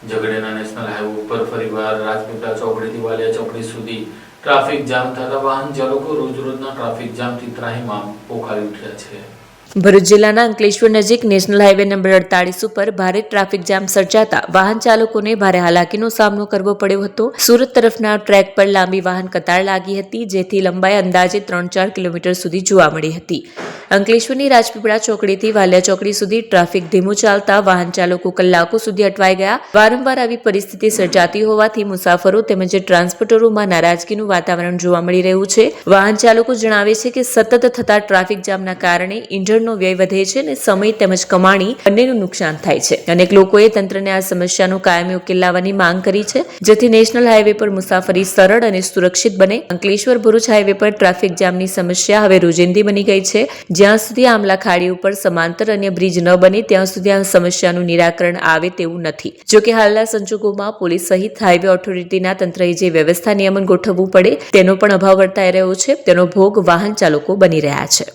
ઝઘડિયાના national highway ઉપર ફરીવાર રાજપીપળા ચોકડીથી વાલિયા ચોકડી સુધી ટ્રાફિક જામ થતા વાહન ચાલકો રોજરોજના ટ્રાફિક જામથી ત્રાહીમામ પોકારી ઉઠ્યા છે. ભરૂચ જિલ્લાના અંકલેશ્વર નજીક નેશનલ હાઈવે નંબર અડતાલીસ ઉપર ભારે ટ્રાફિક જામ સર્જાતા વાહન ચાલકોને ભારે હાલાકીનો સામનો કરવો પડ્યો હતો. સુરત તરફના ટ્રેક પર લાંબી વાહન કતાર લાગી હતી, જેથી લંબાઈ અંદાજે ત્રણ ચાર કિલોમીટર સુધી જોવા મળી હતી. અંકલેશ્વરની રાજપીપળા ચોકડીથી વાલિયા ચોકડી સુધી ટ્રાફિક ધીમું ચાલતા વાહન ચાલકો કલાકો સુધી અટવાઈ ગયા. વારંવાર આવી પરિસ્થિતિ સર્જાતી હોવાથી મુસાફરો તેમજ ટ્રાન્સપોર્ટરોમાં નારાજગીનું વાતાવરણ જોવા મળી રહ્યું છે. વાહન ચાલકો જણાવે છે કે સતત થતા ટ્રાફિક જામના કારણે ઇંધણનો વ્યય વધે છે અને સમય તેમજ કમાણી બંનેનું નુકસાન થાય છે. અનેક લોકોએ તંત્રને આ સમસ્યાનો કાયમી ઉકેલ લાવવાની માંગ કરી છે, જેથી નેશનલ હાઈવે પર મુસાફરી સરળ અને સુરક્ષિત બને. અંકલેશ્વર ભરૂચ હાઈવે પર ટ્રાફિક જામની સમસ્યા હવે રોજિંદી બની ગઈ છે. જ્યાં સુધી આમલા ખાડી ઉપર સમાંતર અન્ય બ્રિજ ન બને, ત્યાં સુધી આ સમસ્યાનું નિરાકરણ આવે તેવું નથી. જોકે હાલના સંજોગોમાં પોલીસ સહિત હાઈવે ઓથોરિટીના તંત્રએ જે વ્યવસ્થા નિયમન ગોઠવવું પડે, તેનો પણ અભાવ વર્તાઈ રહ્યો છે. તેનો ભોગ વાહન ચાલકો બની રહ્યા છે.